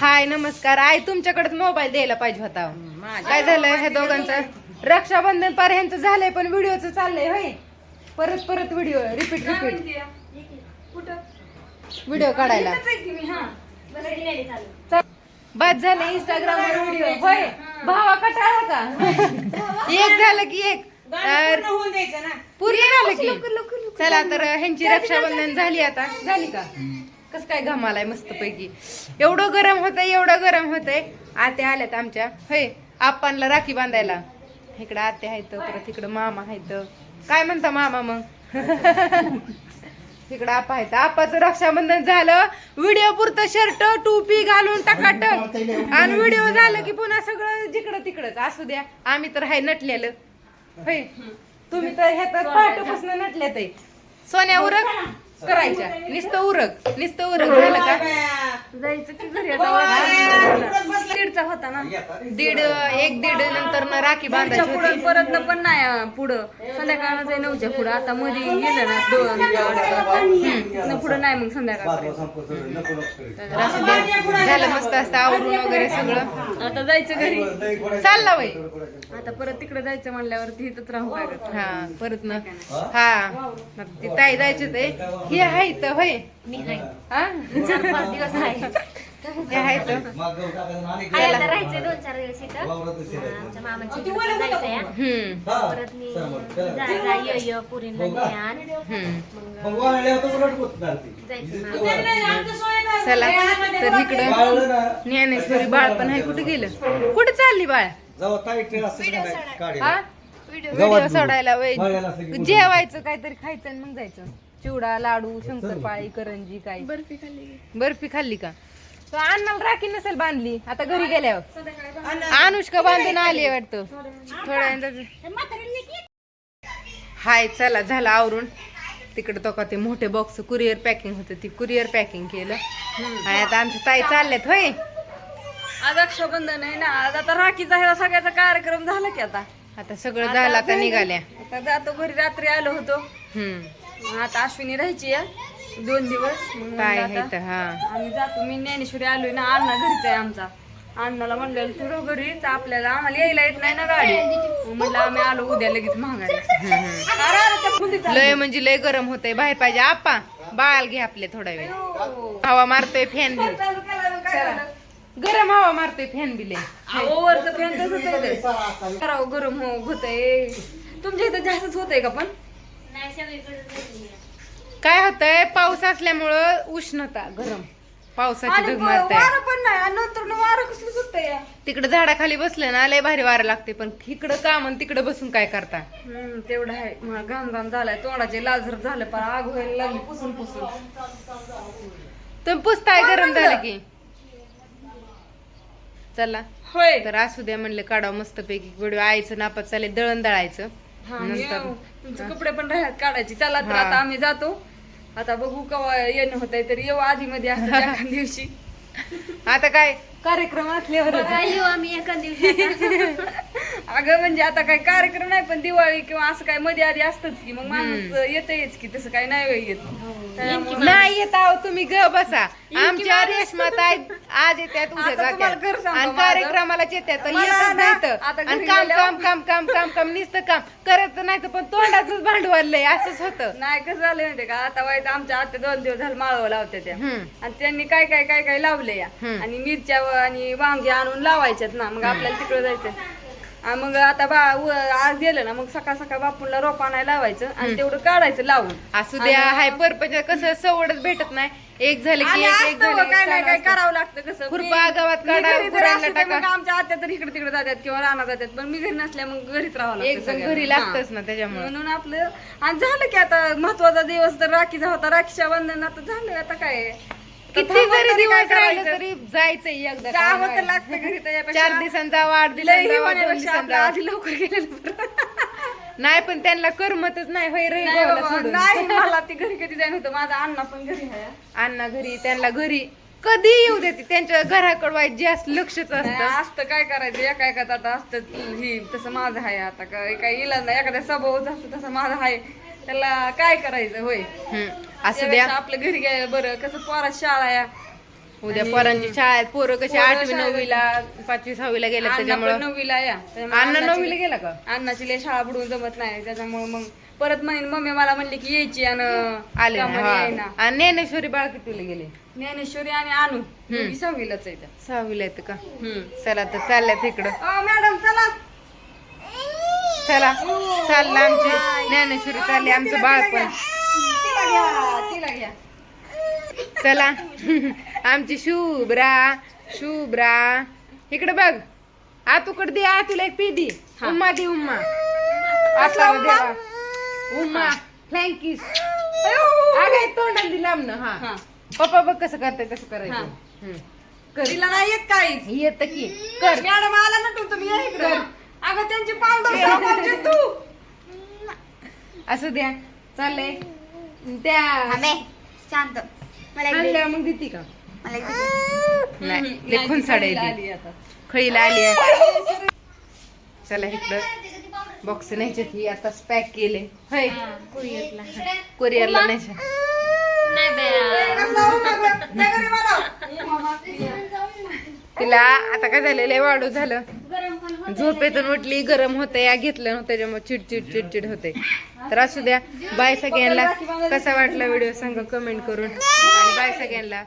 हाय नमस्कार. आई तुमच्याकडेच मोबाईल द्यायला पाहिजे होता. काय झालंय हे दोघांचं? रक्षाबंधन पार ह्यांचं झालंय पण व्हिडिओचं चाललंय होय. परत परत व्हिडिओ रिपीट रिपीट व्हिडिओ काढायला. चल. बाद झालं इंस्टाग्राम वर व्हिडिओ. होय. भावा कटाळा का एक झालं की एक. तर पूर्ण झालं की. चला तर ह्यांची रक्षाबंधन झाली आता. झाली का? कस काय घमालाय मस्तपैकी. एवढं गरम होतंय एवढं गरम होतंय. आत्या आल्यात आमच्या. होय आप्पांना राखी बांधायला. इकडं आत्या आहेत परत इकडं मामा आहेत. काय म्हणता मामा मग? तिकडं आपा आहेत. आपाचं रक्षाबंधन झालं. व्हिडिओ पुरतं शर्ट टोपी घालून टकाट आणि व्हिडिओ झालं की पुन्हा सगळं जिकडं तिकडच. असू द्या आम्ही तर हाय नटलेलं. होय तुम्ही तर ह्या तर पाठपासून नटल्यात आहे. सोन्या उरक. करायच्या. नुसतं उरक नुसतं उरक. झालं का? जायचं की घरी आता वाजता दीडचा होता ना. दीड एक दीड नंतर न राखी बांधायची पुढं होती परत न पण नाही पुढं. संध्याकाळ जाई नऊच्या पुढं. आता मध्ये गेलं ना दोन. न पुढं नाही मग संध्याकाळ. झालं मस्त असतं आवरून वगैरे सगळं. आता जायचं घरी. चालला वय आता परत तिकडे जायचं म्हणल्यावरती इथंच राहू करत हा परत न. हा? मग ती ताई जायचे ते. हे आहे तर होय. हा. पाच दिवस आहे. हे राहायचंय दोन चार दिवस इथं. आमच्या मामाची जायचंय हा. परत मी पुरीला. चला. तर इकडं ज्ञानेश्वरी बाळ पण आहे कुठे गेलं? कुठे चालली बाळ? हा? व्हिडिओ सोडायला वय जेवायचं काहीतरी खायचं आणि मग जायचं. चिवडा लाडू शंकरपाळी करंजी काय बर्फी खाल्ली बर्फी खाल्ली का? तो अण्णाला राखी नसेल बांधली. आता घरी गेल्यावर. अनुष्का बांधून आली आहे वाटतं. थोड्या हाय चला झालं आवरून. तिकडे तो का ते मोठे बॉक्स कुरिअर पॅकिंग होते. ती कुरिअर पॅकिंग केलं. आणि आता आमच्या ताई चालल्यात होय? आज रक्षाबंधन आहे ना आज आता राखीचा ह्या सगळ्याचा कार्यक्रम झाला की आता. आता सगळं झालं आता निघाल्या. आता जातो घरी रात्री आलो होतो. हम्म. आता अश्विनी राहायची या दोन दिवस मग म्हणलं काय आता- आहे तर हा. आम्ही जातो. मी ज्ञानेश्वरी आलोय ना अण्णा घरीच आहे आमचा. अण्णाला म्हणलं तू राह घरीच आपल्याला आम्हाला यायला येत नाही ना गाडी. मग म्हणलं आम्ही आलो उद्या लगेच महागायला हम्म, हम्म. अरे अरे त्या फुलीचा- लय म्हणजे लय गरम होतंय बाहेर पाहिजे. आपा बाळाला घे आपले थोडा वेळ. हवा मारतोय फॅन बी गरम हवा मारतोय फॅन बी लय अहो, वरचं फॅन तसंच आहे ते. करावं गरम हो होतंय. तुमच्या इथं जास्तच होतंय का पण? नाही सगळीकडे जायचं. काय होतंय? पाऊस असल्यामुळं उष्णता गरम. पावसाची आणि ढग वारं पण नाही आणि नंतर वारं कसलं सुटतंय? या तिकडे झाडाखाली बसलं ना लय भारी वारं लागते पण इकडं काम आणि तिकडं बसून काय करता? हम्म, तेवढं आहे. मला घाम घाम झालाय. तोंडाचे लाजर झालं पण आग व्हायला लागली पुसून पुसून. तुम्ही पुसताय गरम झालं की? चला. होय. तर असू द्या म्हणलं काढावं मस्त पैकी व्हिडिओ आईचं नापात चालेल दळण दळायचं. हा, नंतर. तुमचे कपडे पण राहत काढायची. चला तर हा. आता आम्ही जातो. आता बघू कवा येणं होत आहे तर. येऊ आधी मध्ये असं दिवशी. आता काय? कार्यक्रम असल्यावर बघा, येऊ आम्ही एका दिवशी आता. अगं म्हणजे आता काय कार्यक्रम नाही पण दिवाळी किंवा असं काय मध्ये आधी असतच की मग माणूस येतच की तसं काय नाही वेळ येत. त्यामुळं- नाही येत आहो तुम्ही ग बसा. आमच्या रेशमा ताई आज येतात उद्या आता तुम्हाला जात्यात. खरं सांगू आणि माझं. कार्यक्रमालाच येतात तर मला येतच ना, नाही आता आणि घरी काम गेल्यावर- काम काम काम काम काम नुसतं काम. करत नाही तर पण तोंडाच भांडवल लय असंच होतं. नाही कसं झालं माहितीये का? आता वाईट आमच्या आत्या दोन दिवस झालं माळव लावते त्या हम्म. आणि त्यांनी काय काय काय काय लावले या. हम्म. आणि मिरच्या आणि वांगे आणून लावायच्यात ना मग आपल्याला तिकडे जायचं मग आता बा आज गेलं ना मग सकाळ सकाळ बापूला रोप आणायला लावायचं आणि तेवढं काढायचं लावून असू द्या हाय परपंच कसं सवडच भेटत नाही एक झालं की आणि एक एक असतं बघ, काय नाही काय. करावं लागतं कसं खुरपा गावात मी काढा, घरी जर गुरांना असते तर टाका. मग आमच्या आत्या तर इकडे तिकडे जातात किंवा राहणार जातात पण मी घरी नसल्या मग घरीच राहावं एक लागतं जण सगळ्यांना. घरी हा. लागतच ना त्याच्यामुळे म्हणून आपलं आणि झालं की आता महत्त्वाचा दिवस तर राखीचा होता राखीच्या बंधन आता झालं आता काय किती दिवस राहिलं? तरी जायचंय एकदा जावं तर काय लागतं घरी त्याच्यापेक्षा. चार लई दोन आपलं जावं आधी लवकर गेलेलं बरं. नाही पण त्यांना करमतच नाही होय रे नाही गावाला बाबा, सोडून. नाही मला ती घरी कधी जाईन होतं. माझा अण्णा पण घरी आहे. अण्णा घरी त्यांना घरी कधी येऊ देते? त्यांच्या घराकडे वाईट जास्त लक्षच नाही, असतं. असतं काय करायचं? एका एकाच आता असतं. ही तसं माझं आहे आता. काय काय इलाज नाही. एखाद्या स्वभावच असतं तसं माझं आहे. त्याला काय करायचं? होय. हम्म. असू त्यापेक्षा द्या आपल्या घरी गेलं बरं. कसं पोरात शाळा या उद्या पोरांची शाळेत पोरं कशी आठवी नववीला पाचवी सहावीला पण त्याच्यामुळं? नववीला या. अण्णा नववीला गेला का? अण्णाची लय शाळा बुडवून जमत नाही. त्याच्यामुळे मग परत म्हणेन मम्मी मला म्हणली की यायची आणि आले. हा. आणि ज्ञानेश्वरी बाळ कितीला गेले? ज्ञानेश्वरी आणि आणू दोघी सहावीलाच आहे त्या सहावीला येतं का. चला तर चालल्यात इकडं. मॅडम चला. चला. चाललं आमची. ज्ञानेश्वरी चालली आमचं बाळ पण. तिला घ्या तिला घ्या. चला. आमची शुभ्रा शुभ्रा. इकडे बघ. आतूकडे दे आतूला एक पी दे. उम्मा दे उम्मा. आता देवा. उम्मा. फ्लँकीस अगं तोंडाला दिला ना हा. पप्पा बघ कसं करताय तसं हा. करायचं हम्म. कर तिला नाही येत काहीच येत की. कर. मॅडम आला ना तू तुम्ही या इकडे. अगं त्यांची पावडर तू. असं द्या. चाललंय. त्या शांत. मला. आणल्या मग देते का? मला लेखून साड्या आली आता. खळीला आली आहे. चला इकडं. बॉक्स न्यायचे ही आताच पॅक केले. होय. कुरिअरला. कोरिअरला बाया. तिला आता काय झालेलं आहे वाढू झालं. झोपेतून उठली गरम होते या घेतलं नव्हतं. त्याच्यामुळे चिडचिड चिडचिड होते तर असू द्या. बाय सगळ्यांना. कसा वाटला व्हिडिओ सांगा कमेंट करून. आणि बाय सगळ्यांना.